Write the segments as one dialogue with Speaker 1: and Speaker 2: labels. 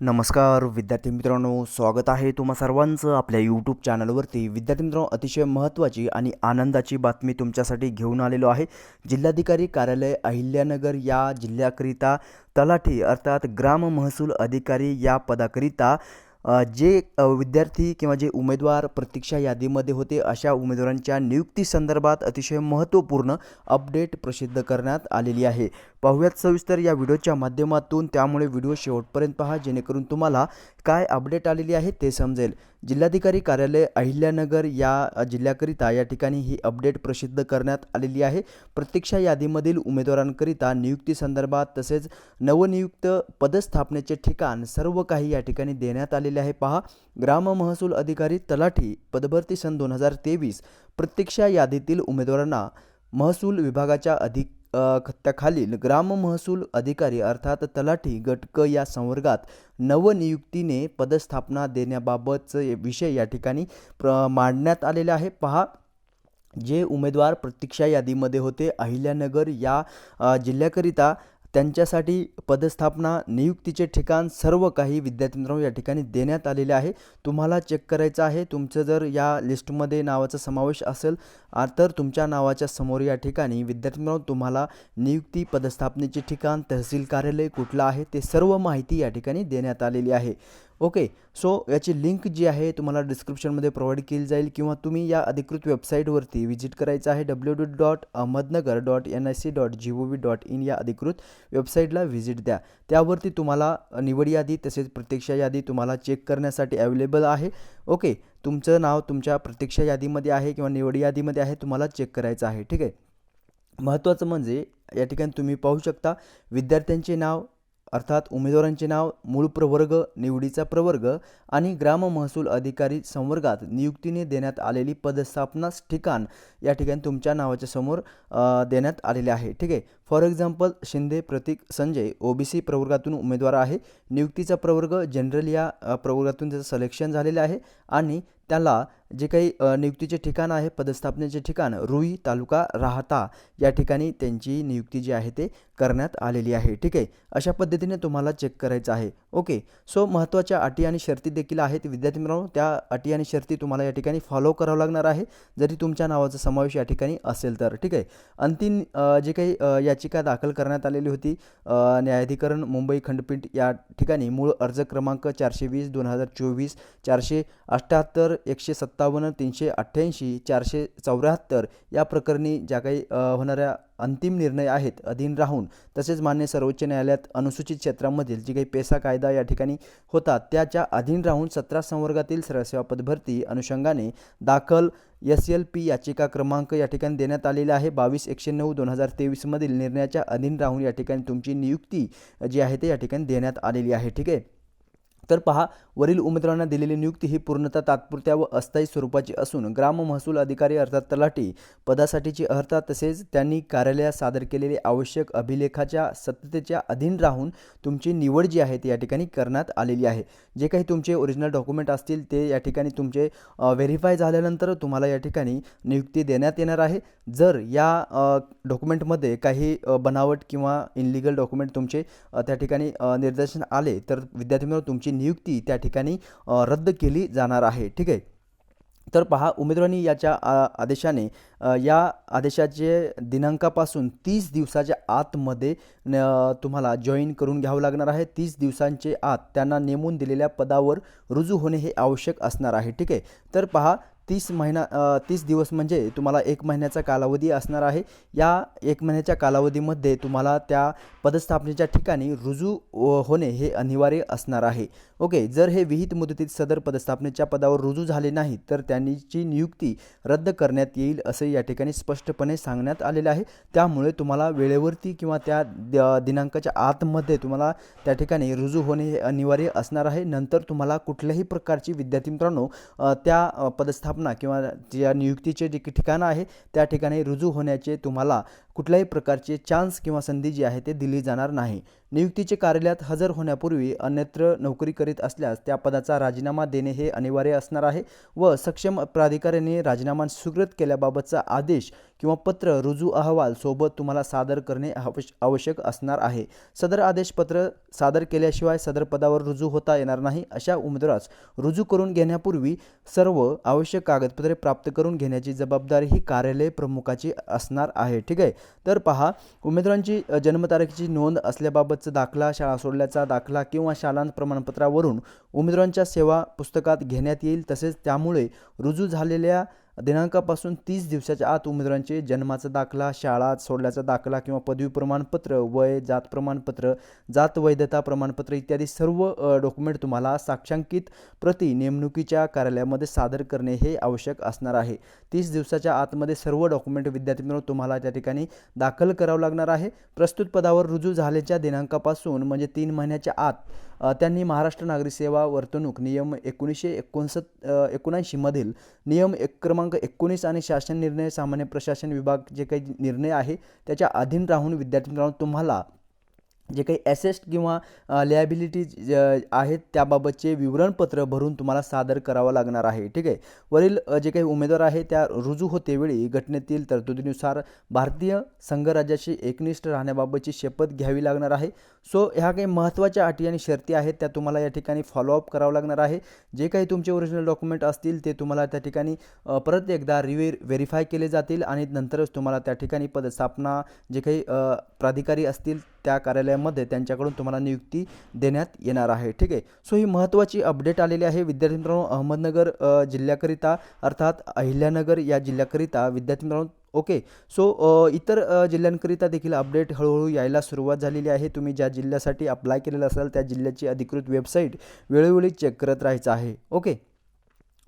Speaker 1: नमस्कार विद्यार्थी मित्रांनो स्वागत आहे तुम्हा सर्वांचं आपल्या यूट्यूब चॅनलवरती विद्यार्थी मित्रांनो अतिशय महत्त्वाची आणि आनंदाची बातमी तुमच्यासाठी घेऊन आलेलो आहे. जिल्हाधिकारी कार्यालय अहिल्यानगर या जिल्ह्याकरिता तलाठी अर्थात ग्राम महसूल अधिकारी या पदाकरिता जे विद्यार्थी किंवा जे उमेदवार प्रतीक्षा यादीमध्ये होते अशा उमेदवारांच्या नियुक्तीसंदर्भात अतिशय महत्त्वपूर्ण अपडेट प्रसिद्ध करण्यात आलेली आहे. पाहूयात सविस्तर या व्हिडिओच्या माध्यमातून त्यामुळे व्हिडिओ शेवटपर्यंत पहा जेणेकरून तुम्हाला काय अपडेट आलेली आहे ते समजेल. जिल्हाधिकारी कार्यालय अहिल्यानगर या जिल्ह्याकरिता या ठिकाणी ही अपडेट प्रसिद्ध करण्यात आलेली आहे. प्रतीक्षा यादीमधील उमेदवारांकरिता नियुक्तीसंदर्भात तसेच नवनियुक्त पदस्थापनेचे ठिकाण सर्व काही या ठिकाणी देण्यात आलेले आहे. पहा ग्राम महसूल अधिकारी तलाठी पदभरती सन दोन हजार तेवीस प्रतीक्षा यादीतील उमेदवारांना महसूल विभागाच्या अधिक खालील ग्राम महसूल अधिकारी अर्थात तलाठी गटक या संवर्गात नवनियुक्तीने पदस्थापना देण्याबाबतचं विषय या ठिकाणी प्र मांडण्यात आलेले आहे. पहा जे उमेदवार प्रतीक्षा यादीमध्ये होते अहिल्यानगर या जिल्ह्याकरिता त्यांच्यासाठी पदस्थापना नियुक्तीचे ठिकाण सर्व काही विद्यार्थी मित्रांनो या ठिकाणी देण्यात आलेले आहे. तुम्हाला चेक करायचं आहे. तुमचं जर या लिस्टमध्ये नावाचा समावेश असेल तर तुमच्या नावाच्या समोर या ठिकाणी विद्यार्थी मित्रांनो तुम्हाला नियुक्ती पदस्थापनेचे ठिकाण तहसील कार्यालय कुठलं आहे ते सर्व माहिती या ठिकाणी देण्यात आलेली आहे. ओके सो याची लिंक जी आहे तुम्हाला डिस्क्रिप्शनमध्ये प्रोव्हाइड केली जाईल किंवा तुम्ही या अधिकृत वेबसाईटवरती व्हिजिट करायचं आहे W two dot Ahmednagar dot N I C dot G O V dot in या अधिकृत वेबसाईटला व्हिजिट द्या. त्यावरती तुम्हाला निवड यादी तसेच प्रतीक्षा यादी तुम्हाला चेक करण्यासाठी अवेलेबल आहे. ओके तुमचं नाव तुमच्या प्रतीक्षा यादीमध्ये आहे किंवा निवड यादीमध्ये आहे तुम्हाला चेक करायचं आहे. ठीक आहे? महत्त्वाचं म्हणजे या ठिकाणी तुम्ही पाहू शकता विद्यार्थ्यांचे नाव अर्थात उमेदवारांचे नाव मूळ प्रवर्ग निवडीचा प्रवर्ग आणि ग्राम महसूल अधिकारी संवर्गात नियुक्तीने देण्यात आलेली पदस्थापनास ठिकाण या ठिकाणी तुमच्या नावाच्या समोर देण्यात आलेले आहे. ठीक आहे? For example Shinde Pratik Sanjay OBC प्रवर्गातून उमेदवार आहे. नियुक्तीचा प्रवर्ग जनरल या प्रवर्गातून त्याचं सलेक्शन झालेलं आहे आणि त्याला जे काही नियुक्तीचे ठिकाण आहे पदस्थापनेचे ठिकाण रुई तालुका राहता या ठिकाणी त्यांची नियुक्ती जी आहे ते करण्यात आलेली आहे. ठीक आहे? अशा पद्धतीने तुम्हाला चेक करायचं आहे. ओके? सो महत्त्वाच्या अटी आणि शर्ती देखील आहेत. विद्यार्थी मित्रांनो त्या अटी आणि शर्ती तुम्हाला या ठिकाणी फॉलो करावं लागणार आहे. जरी तुमच्या नावाचा समावेश या ठिकाणी असेल तर. ठीक आहे? अंतिम जे काही याचिका दाखल करण्यात आलेली होती न्यायाधिकरण मुंबई खंडपीठ या ठिकाणी मूळ अर्ज क्रमांक चारशे वीस दोन हजार चोवीस चारशे अठ्ठ्याहत्तर एकशे सत्तर सत्तावन्न तीनशे अठ्ठ्याऐंशी चारशे चौऱ्याहत्तर या प्रकरणी ज्या काही होणाऱ्या अंतिम निर्णय आहेत अधीन राहून तसेच मान्य सर्वोच्च न्यायालयात अनुसूचित क्षेत्रामधील जी काही पेसा कायदा या ठिकाणी होता त्याच्या अधीन राहून सतरा संवर्गातील सरसेवा पदभरती अनुषंगाने दाखल एस एल पी याचिका क्रमांक या ठिकाणी देण्यात आलेला आहे. बावीस एकशे नऊ दोन हजार तेवीसमधील निर्णयाच्या अधीन राहून या ठिकाणी तुमची नियुक्ती जी आहे ते या ठिकाणी देण्यात आलेली आहे. ठीक आहे? तर पहा वरील उमेदवारांना दिलेली नियुक्ती ही पूर्णतः तात्पुरत्या व अस्थायी स्वरूपाची असून ग्राम महसूल अधिकारी अर्थात तलाठी पदासाठीची अर्हता तसेच त्यांनी कार्यालयात सादर केलेले आवश्यक अभिलेखाच्या सत्यतेच्या अधीन राहून तुमची निवड जी आहे ती या ठिकाणी करण्यात आलेली आहे. जे काही तुमचे ओरिजिनल डॉक्युमेंट असतील ते या ठिकाणी तुमचे व्हेरीफाय झाल्यानंतर तुम्हाला या ठिकाणी नियुक्ती देण्यात येणार आहे. जर या डॉक्युमेंटमध्ये काही बनावट किंवा इनलिगल डॉक्युमेंट तुमचे त्या ठिकाणी निर्देशन आले तर विद्यार्थी मित्रांनो तुमची नियुक्ती त्या ठिकाणी रद्द केली जाणार आहे. ठीक आहे? तर पहा उमेदवारांनी याच्या आ, आदेशाने या आदेशाचे दिनांकापासून तीस दिवसाच्या आतमध्ये तुम्हाला जॉईन करून घ्यावं लागणार आहे. तीस दिवसांचे आत त्यांना नेमून दिलेल्या पदावर रुजू होणे हे आवश्यक असणार आहे. ठीक आहे? तर पहा तीस महिना तीस दिवस म्हणजे तुम्हाला एक महिन्याचा कालावधी असणार आहे. या एक महिन्याच्या कालावधीमध्ये तुम्हाला त्या पदस्थापनेच्या ठिकाणी रुजू होणे हे अनिवार्य असणार आहे. ओके जर हे विहित मुदतीत सदर पदस्थापनेच्या पदावर रुजू झाले नाही तर त्यांची नियुक्ती रद्द करण्यात येईल असे या ठिकाणी स्पष्टपणे सांगण्यात आलेलं आहे. त्यामुळे तुम्हाला वेळेवरती किंवा त्या द- दिनांकाच्या आतमध्ये तुम्हाला त्या ठिकाणी रुजू होणे हे अनिवार्य असणार आहे. नंतर तुम्हाला कुठल्याही प्रकारची विद्यार्थी मित्रांनो त्या अ, स्थापना किंवा ज्या नियुक्तीचे जे ठिकाणं आहे त्या ठिकाणी रुजू होण्याचे तुम्हाला कुठल्याही प्रकारचे चान्स किंवा संधी जी आहे ते दिली जाणार नाही. नियुक्तीचे कार्यालयात हजर होण्यापूर्वी अन्यत्र नोकरी करीत असल्यास त्या पदाचा राजीनामा देणे हे अनिवार्य असणार आहे व सक्षम प्राधिकाऱ्याने राजीनामा स्वीकृत केल्याबाबतचा आदेश किंवा पत्र रुजू अहवाल सोबत तुम्हाला सादर करणे आवश्यक असणार आहे. सदर आदेश पत्र सादर केल्याशिवाय सदर पदावर रुजू होता येणार नाही अशा उमेदवारास रुजू करून घेण्यापूर्वी सर्व आवश्यक कागदपत्रे प्राप्त करून घेण्याची जबाबदारी ही कार्यालय प्रमुखाची असणार आहे. ठीक आहे? तर पहा उमेदवारांची जन्मतारखेची नोंद असल्याबाबतचा दाखला शाळा सोडल्याचा दाखला किंवा शालांत प्रमाणपत्रावरून उमेदवारांच्या सेवा पुस्तकात घेण्यात येईल. तसेच त्यामुळे रुजू झालेल्या दिनांकापासून तीस दिवसाच्या आत उमेदवारांचे जन्माचा दाखला शाळा सोडल्याचा दाखला किंवा पदवी प्रमाणपत्र वय जात प्रमाणपत्र जात वैधता प्रमाणपत्र इत्यादी सर्व डॉक्युमेंट तुम्हाला साक्षांकित प्रति नेमणुकीच्या कार्यालयामध्ये सादर करणे हे आवश्यक असणार आहे. तीस दिवसाच्या आतमध्ये सर्व डॉक्युमेंट विद्यार्थी मित्रांनो तुम्हाला त्या ठिकाणी दाखल करावं लागणार आहे. प्रस्तुत पदावर रुजू झाल्याच्या दिनांकापासून म्हणजे तीन महिन्याच्या आत त्यांनी महाराष्ट्र नागरिक सेवा वर्तणूक नियम एकोणीसशे एकोणसत् एकोणऐंशीमधील नियम एक क्रमांक एकोणीस आणि शासन निर्णय सामान्य प्रशासन विभाग जे काही निर्णय आहे त्याच्या अधीन राहून विद्यार्थी मित्रांनो तुम्हाला जे काही ॲसेस्ट किंवा लिॲबिलिटीज आहेत त्याबाबतचे विवरणपत्र भरून तुम्हाला सादर करावं लागणार आहे. ठीक आहे? वरील जे काही उमेदवार आहे त्या रुजू होतेवेळी घटनेतील तरतुदीनुसार भारतीय संघराज्याशी एकनिष्ठ राहण्याबाबतची शपथ घ्यावी लागणार आहे. सो ह्या काही महत्त्वाच्या अटी आणि शर्ती आहेत त्या तुम्हाला या ठिकाणी फॉलोअप करावं लागणार आहे. जे काही तुमचे ओरिजिनल डॉक्युमेंट असतील ते तुम्हाला त्या ठिकाणी परत एकदा रिवे व्हेरीफाय केले जातील आणि नंतरच तुम्हाला त्या ठिकाणी पदस्थापना जे काही प्राधिकारी असतील त्या कार्यालयामध्ये त्यांच्याकडून तुम्हाला नियुक्ती देण्यात येणार आहे. ठीक आहे? सो ही महत्त्वाची अपडेट आलेली आहे. विद्यार्थी मित्रांनो अहमदनगर जिल्ह्याकरिता अर्थात अहिल्यानगर या जिल्ह्याकरिता विद्यार्थी मित्रांनो ओके सो इतर जिल्ह्यांकरिता देखील अपडेट हळूहळू यायला सुरुवात झालेली आहे. तुम्ही ज्या जिल्ह्यासाठी अप्लाय केलेलं असाल त्या जिल्ह्याची अधिकृत वेबसाईट वेळोवेळी चेक करत राहायचं आहे. ओके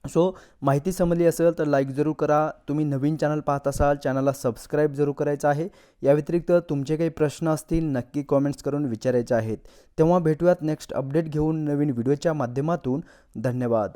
Speaker 1: सो माहिती समजली असेल तर लाईक जरूर करा. तुम्ही नवीन चॅनल पाहत असाल चॅनलला सबस्क्राईब जरूर करायचं आहे. या व्यतिरिक्त तुमचे काही प्रश्न असतील नक्की कॉमेंट्स करून विचारायचे आहेत. तेव्हा भेटूयात नेक्स्ट अपडेट घेऊन नवीन व्हिडिओच्या माध्यमातून. धन्यवाद.